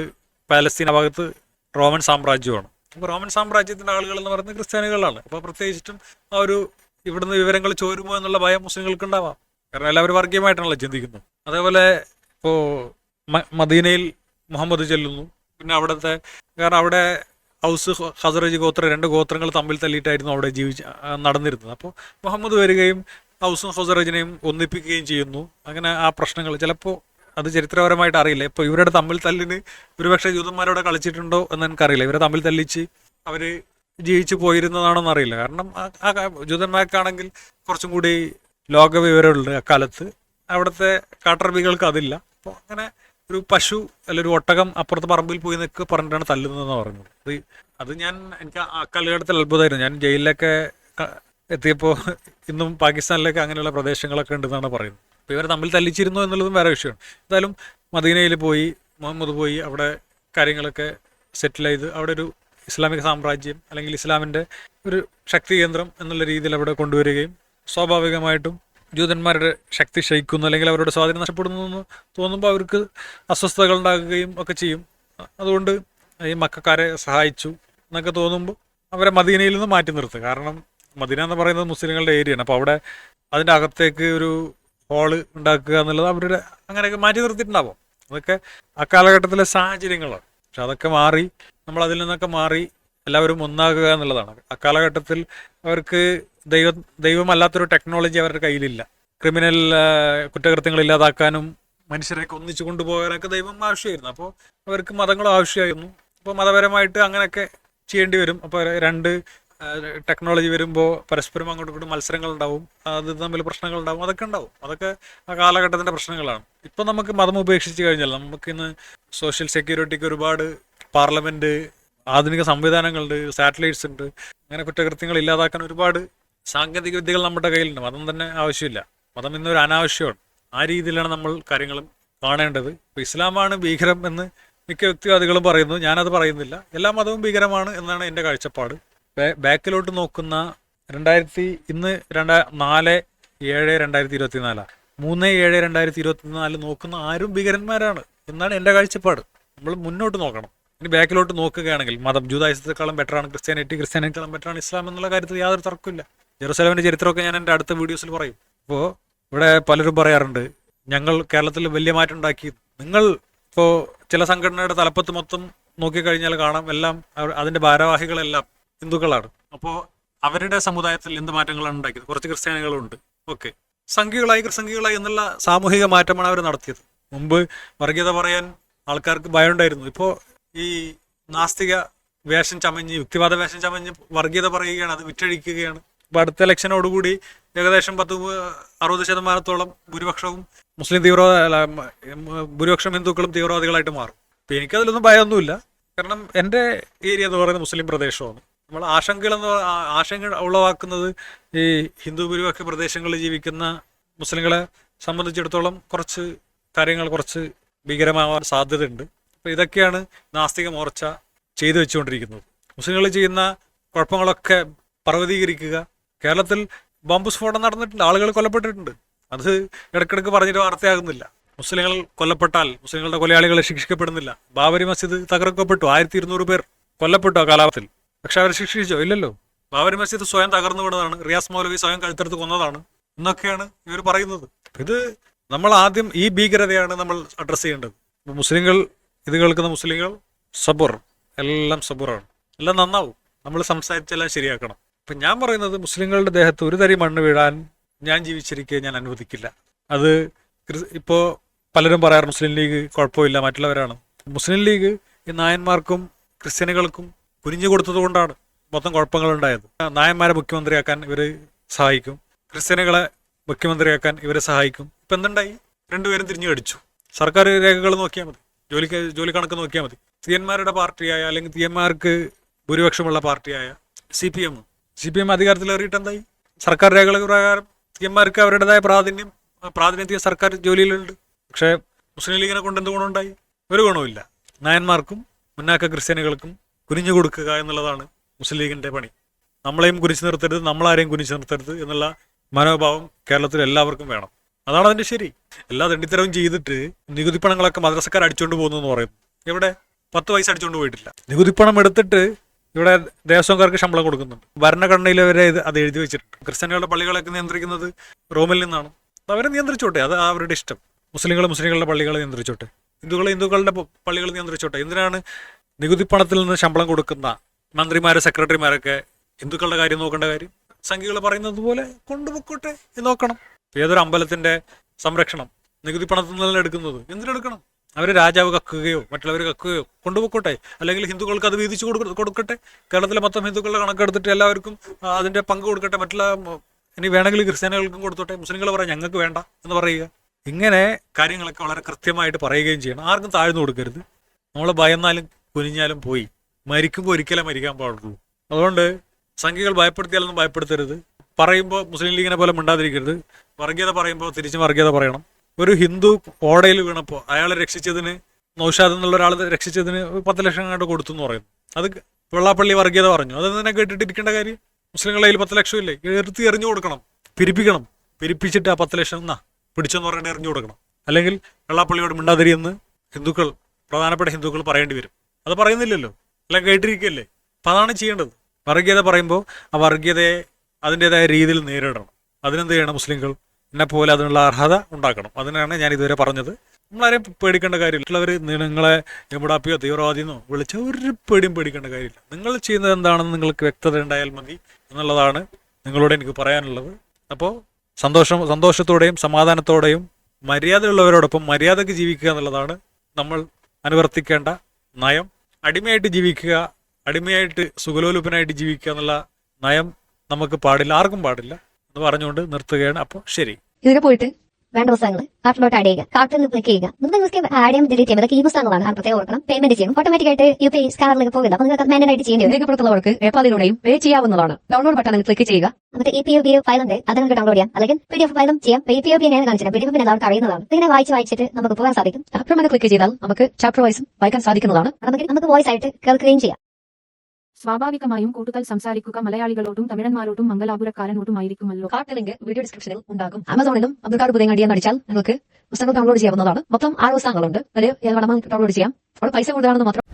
പാലസ്തീന ഭാഗത്ത് റോമൻ സാമ്രാജ്യമാണ് അപ്പോൾ റോമൻ സാമ്രാജ്യത്തിന്റെ ആളുകൾ എന്ന് പറയുന്നത് ക്രിസ്ത്യാനികളാണ്. അപ്പോൾ പ്രത്യേകിച്ചിട്ടും ആ ഒരു ഇവിടുന്ന് വിവരങ്ങൾ ചോരുമോ എന്നുള്ള ഭയം മുസ്ലിങ്ങൾക്ക് ഉണ്ടാവാം. കാരണം എല്ലാവരും വർഗീയമായിട്ടാണല്ലോ ചിന്തിക്കുന്നത്. അതേപോലെ ഇപ്പോൾ മദീനയിൽ മുഹമ്മദ് ചെല്ലുന്നു. പിന്നെ അവിടുത്തെ കാരണം അവിടെ ഹൗസ് ഹസറജ് ഗോത്ര രണ്ട് ഗോത്രങ്ങൾ തമ്മിൽ തല്ലിയിട്ടായിരുന്നു അവിടെ ജീവിച്ച് നടന്നിരുന്നത്. അപ്പോൾ മുഹമ്മദ് വരികയും ഹൗസും ഹസറജിനെയും ഒന്നിപ്പിക്കുകയും ചെയ്യുന്നു. അങ്ങനെ ആ പ്രശ്നങ്ങൾ ചിലപ്പോൾ അത് ചരിത്രപരമായിട്ട് അറിയില്ല. ഇപ്പോൾ ഇവരുടെ തമ്മിൽ തല്ലിന് ഒരുപക്ഷെ ജൂതന്മാരോടെ കളിച്ചിട്ടുണ്ടോ എന്ന് എനിക്കറിയില്ല. ഇവരെ തമ്മിൽ തല്ലിച്ച് അവർ ജീവിച്ചു പോയിരുന്നതാണോന്ന് അറിയില്ല കാരണം ജൂതന്മാർക്കാണെങ്കിൽ കുറച്ചും കൂടി ലോക വിവരമുണ്ട് അക്കാലത്ത് അവിടുത്തെ കാട്ടറബികൾക്ക് അതില്ല. അപ്പോൾ അങ്ങനെ ഒരു പശു അല്ല ഒരു ഒട്ടകം അപ്പുറത്ത് പറമ്പിൽ പോയി നിൽക്കുക പറഞ്ഞിട്ടാണ് തല്ലുന്നതെന്ന് പറഞ്ഞു അത് അത് ഞാൻ എനിക്ക് ആ കാലഘട്ടത്തിൽ അത്ഭുതമായിരുന്നു. ഞാൻ ജയിലിലൊക്കെ എത്തിയപ്പോൾ ഇന്നും പാകിസ്ഥാനിലൊക്കെ അങ്ങനെയുള്ള പ്രദേശങ്ങളൊക്കെ ഉണ്ടെന്നാണ് പറയുന്നത്. അപ്പോൾ ഇവരെ തമ്മിൽ തല്ലിച്ചിരുന്നു എന്നുള്ളതും വേറെ വിഷയമാണ്. എന്തായാലും മദീനയിൽ പോയി മുഹമ്മദ് പോയി അവിടെ കാര്യങ്ങളൊക്കെ സെറ്റിൽ ചെയ്ത് അവിടെ ഒരു ഇസ്ലാമിക സാമ്രാജ്യം അല്ലെങ്കിൽ ഇസ്ലാമിന്റെ ഒരു ശക്തി കേന്ദ്രം എന്നുള്ള രീതിയിൽ അവിടെ കൊണ്ടുവരികയും സ്വാഭാവികമായിട്ടും ജൂതന്മാരുടെ ശക്തി ക്ഷയിക്കുന്നു അല്ലെങ്കിൽ അവരുടെ സ്വാധീനം നഷ്ടപ്പെടുന്നു എന്ന് തോന്നുമ്പോൾ അവർക്ക് അസ്വസ്ഥതകൾ ഉണ്ടാകുകയും ഒക്കെ ചെയ്യും. അതുകൊണ്ട് ഈ മക്കാരെ സഹായിച്ചു എന്നൊക്കെ തോന്നുമ്പോൾ അവരെ മദീനയിൽ നിന്ന് മാറ്റി നിർത്തുക. കാരണം മദീന എന്ന് പറയുന്നത് മുസ്ലിങ്ങളുടെ ഏരിയയാണ് അപ്പോൾ അവിടെ അതിന്റെ അകത്തേക്ക് ഒരു ഹോൾ ഉണ്ടാക്കുക എന്നുള്ളത് അവരുടെ അങ്ങനെയൊക്കെ മാറ്റി നിർത്തിയിട്ടുണ്ടാവും. അതൊക്കെ ആ കാലഘട്ടത്തിലെ സാഹചര്യങ്ങളാണ്. പക്ഷെ അതൊക്കെ മാറി നമ്മൾ അതിൽ നിന്നൊക്കെ മാറി എല്ലാവരും ഒന്നാകുക എന്നുള്ളതാണ്. അക്കാലഘട്ടത്തിൽ അവർക്ക് ദൈവ ദൈവമല്ലാത്തൊരു ടെക്നോളജി അവരുടെ കയ്യിലില്ല. ക്രിമിനൽ കുറ്റകൃത്യങ്ങൾ ഇല്ലാതാക്കാനും മനുഷ്യരെയൊക്കെ ഒന്നിച്ചു കൊണ്ടുപോകാനൊക്കെ ദൈവം ആവശ്യമായിരുന്നു. അപ്പോൾ അവർക്ക് മതങ്ങളും ആവശ്യമായിരുന്നു. അപ്പോൾ മതപരമായിട്ട് അങ്ങനെയൊക്കെ ചെയ്യേണ്ടി വരും. അപ്പോൾ രണ്ട് ടെക്നോളജി വരുമ്പോൾ പരസ്പരം അങ്ങോട്ടും ഇങ്ങോട്ടും മത്സരങ്ങൾ ഉണ്ടാവും അത് തമ്മിൽ പ്രശ്നങ്ങൾ ഉണ്ടാവും അതൊക്കെ ഉണ്ടാവും. അതൊക്കെ ആ കാലഘട്ടത്തിന്റെ പ്രശ്നങ്ങളാണ്. ഇപ്പം നമുക്ക് മതം ഉപേക്ഷിച്ച് കഴിഞ്ഞാൽ നമുക്ക് ഇന്ന് സോഷ്യൽ സെക്യൂരിറ്റിക്ക് ഒരുപാട് പാർലമെന്റ് ആധുനിക സംവിധാനങ്ങളുണ്ട് സാറ്റലൈറ്റ്സ് ഉണ്ട് അങ്ങനെ കുറ്റകൃത്യങ്ങൾ ഇല്ലാതാക്കാൻ ഒരുപാട് സാങ്കേതിക വിദ്യകൾ നമ്മുടെ കയ്യിലുണ്ട്. മതം തന്നെ ആവശ്യമില്ല. മതം ഇന്നൊരു അനാവശ്യമാണ്. ആ രീതിയിലാണ് നമ്മൾ കാര്യങ്ങളും കാണേണ്ടത്. ഇപ്പോൾ ഇസ്ലാമാണ് ഭീകരം എന്ന് മിക്ക വ്യക്തിവാദികളും പറയുന്നു. ഞാനത് പറയുന്നില്ല. എല്ലാ മതവും ഭീകരമാണ് എന്നാണ് എന്റെ കാഴ്ചപ്പാട്. ബാക്കിലോട്ട് നോക്കുന്ന രണ്ടായിരത്തി ഇന്ന് രണ്ടാ നാല് ഏഴ് രണ്ടായിരത്തി ഇരുപത്തി നാലാണ് മൂന്ന് ഏഴ് രണ്ടായിരത്തി ഇരുപത്തി നാല് നോക്കുന്ന ആരും ഭീകരന്മാരാണ്. എന്നാണ് എന്റെ കാഴ്ചപ്പാട്. നമ്മൾ മുന്നോട്ട് നോക്കണം. ഇനി ബാക്കിലോട്ട് നോക്കുകയാണെങ്കിൽ മതം ജൂതായുസത്തെക്കാളും ബെറ്ററാണ് ക്രിസ്ത്യാനിറ്റി ക്രിസ്ത്യാനിറ്റിക്കാളും ബെറ്ററാണ് ഇസ്ലാം എന്നുള്ള കാര്യത്തിൽ യാതൊരു തർക്കമില്ല ജെറുസലേമിന്റെ ചരിത്രമൊക്കെ ഞാൻ എന്റെ അടുത്ത വീഡിയോസിൽ പറയും. അപ്പോൾ ഇവിടെ പലരും പറയാറുണ്ട് ഞങ്ങൾ കേരളത്തിൽ വലിയ മാറ്റം ഉണ്ടാക്കി. നിങ്ങൾ ഇപ്പോൾ ചില സംഘടനയുടെ തലപ്പത്ത് മൊത്തം നോക്കിക്കഴിഞ്ഞാൽ കാണാം എല്ലാം അതിന്റെ ഭാരവാഹികളെല്ലാം ഹിന്ദുക്കളാണ്. അപ്പോൾ അവരുടെ സമുദായത്തിൽ എന്ത് മാറ്റങ്ങളാണ് ഉണ്ടാക്കിയത്? കുറച്ച് ക്രിസ്ത്യാനികളുണ്ട്. ഓക്കെ. സംഖ്യകളായി സംഖ്യകളായി എന്നുള്ള സാമൂഹിക മാറ്റമാണ് അവർ നടത്തിയത്. മുമ്പ് വർഗീയത പറയാൻ ആൾക്കാർക്ക് ഭയമുണ്ടായിരുന്നു. ഇപ്പോൾ ഈ നാസ്തിക വേഷം ചമഞ്ഞ് യുക്തിവാദ വേഷം ചമഞ്ഞ് വർഗീയത പറയുകയാണ് അത് വിറ്റഴിക്കുകയാണ്. ഇപ്പോൾ അടുത്ത ഇലക്ഷനോടുകൂടി ഏകദേശം പത്ത് അറുപത് ശതമാനത്തോളം ഭൂരിപക്ഷവും മുസ്ലിം തീവ്രവാദ ഭൂരിപക്ഷം ഹിന്ദുക്കളും തീവ്രവാദികളായിട്ട് മാറും. അപ്പം എനിക്കതിലൊന്നും ഭയമൊന്നുമില്ല. കാരണം എന്റെ ഏരിയ എന്ന് പറയുന്നത് മുസ്ലിം പ്രദേശമാണ്. നമ്മൾ ആശങ്കകൾ എന്ന് പറ- ആ- ആശങ്ക ഉളവാക്കുന്നത് ഈ ഹിന്ദു ഭൂരിപക്ഷ പ്രദേശങ്ങളിൽ ജീവിക്കുന്ന മുസ്ലിങ്ങളെ സംബന്ധിച്ചിടത്തോളം കുറച്ച് കാര്യങ്ങൾ കുറച്ച് ഭീകരമാവാൻ സാധ്യതയുണ്ട്. അപ്പോൾ ഇതൊക്കെയാണ് നാസ്തിക മോർച്ച ചെയ്തു വെച്ചുകൊണ്ടിരിക്കുന്നത്. മുസ്ലിങ്ങൾ ചെയ്യുന്ന കുഴപ്പങ്ങളൊക്കെ പർവതീകരിക്കുക. കേരളത്തിൽ ബോംബ് സ്ഫോടനം നടന്നിട്ടുണ്ട്. ആളുകൾ കൊല്ലപ്പെട്ടിട്ടുണ്ട്. അത് ഇടയ്ക്കിടയ്ക്ക് പറഞ്ഞിട്ട് വാർത്തയാകുന്നില്ല. മുസ്ലിങ്ങൾ കൊല്ലപ്പെട്ടാൽ മുസ്ലിങ്ങളുടെ കൊലയാളികളെ ശിക്ഷിക്കപ്പെടുന്നില്ല. ബാബരി മസ്ജിദ് തകർക്കപ്പെട്ടു. ആയിരത്തി ഇരുന്നൂറ് പേർ കൊല്ലപ്പെട്ടു ആ കാലാപത്തിൽ പക്ഷെ അവരെ ശിക്ഷിച്ചോ? ഇല്ലല്ലോ. ബാബരി മസ്ജിദ് സ്വയം തകർന്നു വീണതാണ് റിയാസ് മൗലവി സ്വയം കഴുത്തെടുത്ത് കൊന്നതാണ്. എന്നൊക്കെയാണ് ഇവർ പറയുന്നത്. ഇത് നമ്മൾ ആദ്യം ഈ ഭീകരതയാണ് നമ്മൾ അഡ്രസ്സ് ചെയ്യേണ്ടത്. മുസ്ലിങ്ങൾ ഇത് കേൾക്കുന്ന മുസ്ലിങ്ങൾ സബുർ. എല്ലാം സബുറാണ്. എല്ലാം നന്നാവും. നമ്മൾ സംസാരിച്ചെല്ലാം ശരിയാക്കണം. അപ്പം ഞാൻ പറയുന്നത് മുസ്ലിങ്ങളുടെ ദേഹത്ത് ഒരു തരി മണ്ണ് വീഴാൻ ഞാൻ ജീവിച്ചിരിക്കെ ഞാൻ അനുവദിക്കില്ല. അത് ഇപ്പോൾ ഇപ്പോ പലരും പറയാറ് മുസ്ലിം ലീഗ് കുഴപ്പമില്ല മറ്റുള്ളവരാണ്. മുസ്ലിം ലീഗ് ഈ നായന്മാർക്കും ക്രിസ്ത്യാനികൾക്കും കുനിഞ്ഞു കൊടുത്തത് കൊണ്ടാണ് മൊത്തം കുഴപ്പങ്ങൾ ഉണ്ടായത് നായന്മാരെ മുഖ്യമന്ത്രിയാക്കാൻ ഇവർ സഹായിക്കും. ക്രിസ്ത്യാനികളെ മുഖ്യമന്ത്രിയാക്കാൻ ഇവരെ സഹായിക്കും. ഇപ്പൊ എന്തുണ്ടായി? രണ്ടുപേരും തിരിഞ്ഞു കടിച്ചു. സർക്കാർ രേഖകൾ നോക്കിയാൽ മതി. ജോലി ജോലി കണക്ക് നോക്കിയാൽ മതി. തീയന്മാരുടെ പാർട്ടിയായ അല്ലെങ്കിൽ തീയന്മാർക്ക് ഭൂരിപക്ഷമുള്ള പാർട്ടിയായ C P M. C P M അധികാരത്തിലേറിയിട്ട് എന്തായി സർക്കാർ രേഖകൾ പ്രകാരം തീയന്മാർക്ക് അവരുടേതായ പ്രാതിനിധ്യം പ്രാതിനിധ്യ സർക്കാർ ജോലിയിലുണ്ട്. പക്ഷേ മുസ്ലിം ലീഗിനെ കൊണ്ട് എന്ത് ഗുണമുണ്ടായി? ഒരു ഗുണവുമില്ല. നായന്മാർക്കും മുന്നാക്ക ക്രിസ്ത്യാനികൾക്കും കുനിഞ്ഞു കൊടുക്കുക എന്നുള്ളതാണ് മുസ്ലിം ലീഗിന്റെ പണി. നമ്മളെയും കുനിച്ചു നിർത്തരുത് നമ്മളാരെയും കുനിച്ചു നിർത്തരുത് എന്നുള്ള മനോഭാവം കേരളത്തിൽ എല്ലാവർക്കും വേണം. അതാണ് അതിന്റെ ശരി. എല്ലാ തെണ്ടിത്തരവും ചെയ്തിട്ട് നികുതി പണങ്ങളൊക്കെ മദ്രസക്കാർ അടിച്ചുകൊണ്ട് പോകുന്നു എന്ന് പറയുന്നു ഇവിടെ പത്ത് പൈസ അടിച്ചുകൊണ്ട് പോയിട്ടില്ല. നികുതി പണം എടുത്തിട്ട് ഇവിടെ ദേവസ്വംകാർക്ക് ശമ്പളം കൊടുക്കുന്നുണ്ട്. ഭരണഘടനയിൽ വരെ ഇത് അത് എഴുതി വെച്ചിട്ടുണ്ട്. ക്രിസ്ത്യാനികളുടെ പള്ളികളൊക്കെ നിയന്ത്രിക്കുന്നത് റോമിൽ നിന്നാണ്. അവരെ നിയന്ത്രിച്ചോട്ടെ. അത് അവരുടെ ഇഷ്ടം. മുസ്ലിങ്ങൾ മുസ്ലിങ്ങളുടെ പള്ളികളെ നിയന്ത്രിച്ചോട്ടെ. ഹിന്ദുക്കളെ ഹിന്ദുക്കളുടെ പള്ളികൾ നിയന്ത്രിച്ചോട്ടെ. എന്തിനാണ് നികുതി പണത്തിൽ നിന്ന് ശമ്പളം കൊടുക്കുന്ന മന്ത്രിമാര് സെക്രട്ടറിമാരൊക്കെ ഹിന്ദുക്കളുടെ കാര്യം നോക്കേണ്ട കാര്യം? സംഖ്യകൾ പറയുന്നത് പോലെ കൊണ്ടുപോയിക്കോട്ടെ നോക്കണം. ഏതൊരു അമ്പലത്തിന്റെ സംരക്ഷണം നികുതി പണത്തിൽ നിന്നല്ല എടുക്കുന്നത്. എന്തിനെടുക്കണം അവർ രാജാവ് കക്കുകയോ മറ്റുള്ളവർ കക്കുകയോ കൊണ്ടുപോയിക്കോട്ടെ അല്ലെങ്കിൽ ഹിന്ദുക്കൾക്ക് അത് വീതിച്ചു കൊടുക്ക- കൊടുക്കട്ടെ? കേരളത്തിലെ മൊത്തം ഹിന്ദുക്കളുടെ കണക്കെടുത്തിട്ട് എല്ലാവർക്കും അതിന്റെ പങ്ക് കൊടുക്കട്ടെ? മറ്റുള്ള ഇനി വേണമെങ്കിൽ ക്രിസ്ത്യാനികൾക്കും കൊടുത്തോട്ടെ? മുസ്ലിങ്ങൾ പറയാം ഞങ്ങൾക്ക് വേണ്ട എന്ന് പറയുക. ഇങ്ങനെ കാര്യങ്ങളൊക്കെ വളരെ കൃത്യമായിട്ട് പറയുകയും ചെയ്യണം. ആർക്കും താഴ്ന്നു കൊടുക്കരുത്. നമ്മൾ ഭയന്നാലും കുനിഞ്ഞാലും പോയി. മരിക്കുമ്പോൾ ഒരിക്കലേ മരിക്കാൻ പാടുള്ളൂ. അതുകൊണ്ട് സംഖ്യകൾ ഭയപ്പെടുത്തിയാലൊന്നും ഭയപ്പെടുത്തരുത്. പറയുമ്പോൾ മുസ്ലിം ലീഗിനെ പോലെ മിണ്ടാതിരിക്കരുത്. വർഗീയത പറയുമ്പോൾ തിരിച്ച് വർഗീയത പറയണം. ഒരു ഹിന്ദു ഓടയിൽ വീണപ്പോൾ അയാളെ രക്ഷിച്ചതിന് നൗഷാദ് എന്നുള്ള ഒരാൾ രക്ഷിച്ചതിന് പത്ത് ലക്ഷം കണ്ട് കൊടുത്തു എന്ന് പറയുന്നു. അത് വെള്ളാപ്പള്ളി വർഗീയത പറഞ്ഞു. അത് തന്നെ കേട്ടിട്ടിരിക്കേണ്ട കാര്യം? മുസ്ലിങ്ങളുടെ പത്ത് ലക്ഷം ഇല്ലേ? എടുത്ത് എറിഞ്ഞു കൊടുക്കണം. പിരിപ്പിക്കണം. പിരിപ്പിച്ചിട്ട് ആ പത്ത് ലക്ഷം എന്നാ? പിടിച്ചെന്ന് പറഞ്ഞിട്ട് എറിഞ്ഞു കൊടുക്കണം. അല്ലെങ്കിൽ വെള്ളാപ്പള്ളിയോട് മിണ്ടാതിരിയെന്ന് ഹിന്ദുക്കൾ പ്രധാനപ്പെട്ട ഹിന്ദുക്കൾ പറയേണ്ടി വരും. അത് പറയുന്നില്ലല്ലോ. അല്ല കേട്ടിരിക്കല്ലേ? അപ്പം അതാണ് ചെയ്യേണ്ടത്. വർഗീയത പറയുമ്പോൾ ആ വർഗീയതയെ അതിന്റെതായ രീതിയിൽ നേരിടണം. അതിനെന്ത് ചെയ്യണം മുസ്ലിങ്ങൾ എന്നെ പോലെ അതിനുള്ള അർഹത ഉണ്ടാക്കണം. അതിനാണ് ഞാൻ ഇതുവരെ പറഞ്ഞത്. നമ്മളാരെയും പേടിക്കേണ്ട കാര്യമില്ല. മറ്റുള്ളവർ നിങ്ങളെ എമുടാപ്പിയോ തീവ്രവാദിയെന്നോ വിളിച്ച ഒരു പേടിയും പേടിക്കേണ്ട കാര്യമില്ല. നിങ്ങൾ ചെയ്യുന്നത് എന്താണെന്ന് നിങ്ങൾക്ക് വ്യക്തത ഉണ്ടായാൽ മതി എന്നുള്ളതാണ് നിങ്ങളോട് എനിക്ക് പറയാനുള്ളത്. അപ്പോൾ സന്തോഷം സന്തോഷത്തോടെയും സമാധാനത്തോടെയും മര്യാദയുള്ളവരോടൊപ്പം മര്യാദയ്ക്ക് ജീവിക്കുക എന്നുള്ളതാണ് നമ്മൾ അനുവർത്തിക്കേണ്ട നയം. അടിമയായിട്ട് ജീവിക്കുക അടിമയായിട്ട് സുഖലോലുപനായിട്ട് ജീവിക്കുക എന്നുള്ള നയം നമുക്ക് പാടില്ല ആർക്കും പാടില്ല എന്ന് പറഞ്ഞുകൊണ്ട് നിർത്തുകയാണ്. അപ്പോൾ ശരി. ഇതുവരെ പോയിട്ട് വേണ്ട പുസ്തകങ്ങൾ കാർട്ടിലോട്ട് ആഡ് ചെയ്യുക. കാർട്ടിൽ ക്ലിക്ക് ചെയ്യുക. നിങ്ങൾക്ക് ആഡ് ചെയ്യാൻ ഡിലീറ്റ് ചെയ്യാം അതൊക്കെ ഈ പുസ്തകങ്ങളാണ്. അത് പ്രത്യേകം ഓർക്കണം. പേയ്മെന്റ് ചെയ്യണം ഓട്ടോമാറ്റിക്കായിട്ട് യു പി ഐ സ്കാനറിലേക്ക് പോകില്ല. അപ്പോൾ നിങ്ങൾക്ക് മാനുവൽ ആയിട്ട് ചെയ്യേണ്ടി രേഖപ്പെടുത്തുന്നവർക്ക് പേപ്പാലിലൂടെയും പേ ചെയ്യാവുന്നതാണ്. ഡൗൺലോഡ് ബട്ടണിൽ ക്ലിക്ക് ചെയ്യുക. എന്നിട്ട് E P O P file ഉണ്ട്. അത് നിങ്ങൾക്ക് ഡൗൺലോഡ് ചെയ്യാം. അല്ലെങ്കിൽ പി ഡി എഫ് ഫയലും ചെയ്യാം. പി പി ഒ പി എങ്ങനെ കാണിച്ചിട്ട് പി ഡി എഫ് പിന്നെ എല്ലാവർക്കും അറിയുന്നതാണ്. ഇങ്ങനെ വായിച്ച് വായിച്ചിട്ട് നമുക്ക് പോകാൻ സാധിക്കും. ചാപ്റ്റർ ക്ലിക്ക് ചെയ്താൽ നമുക്ക് ചാപ്റ്റർ വൈസും വായിക്കാൻ സാധിക്കുന്നതാണ്. നമുക്ക് നമുക്ക് വോയിസ് ആയിട്ട് കേൾക്കുകയും ചെയ്യാം. സ്വാഭാവികമായും കൂടുതൽ സംസാരിക്കുക മലയാളികളോടും തമിഴന്മാരോടും മംഗലാപുരക്കാരനോടും ആയിരിക്കുമല്ലോ വീഡിയോ ഡിസ്ക്രിപ്ഷനിൽ ഉണ്ടാകും. ആമസോണിലും അബ്ദുൾക്കാട് പുതിയങ്ങാടി എന്ന് അടിച്ചാൽ നിങ്ങൾക്ക് പുസ്തകം ഡൗൺലോഡ് ചെയ്യാവുന്നതാണ്. മൊത്തം ആറ് പുസ്തകങ്ങളുണ്ട് അതിൽ ഏത് ഡൗൺലോഡ് ചെയ്യാം. അവിടെ പൈസ കൂടുതലാണെന്ന് മാത്രം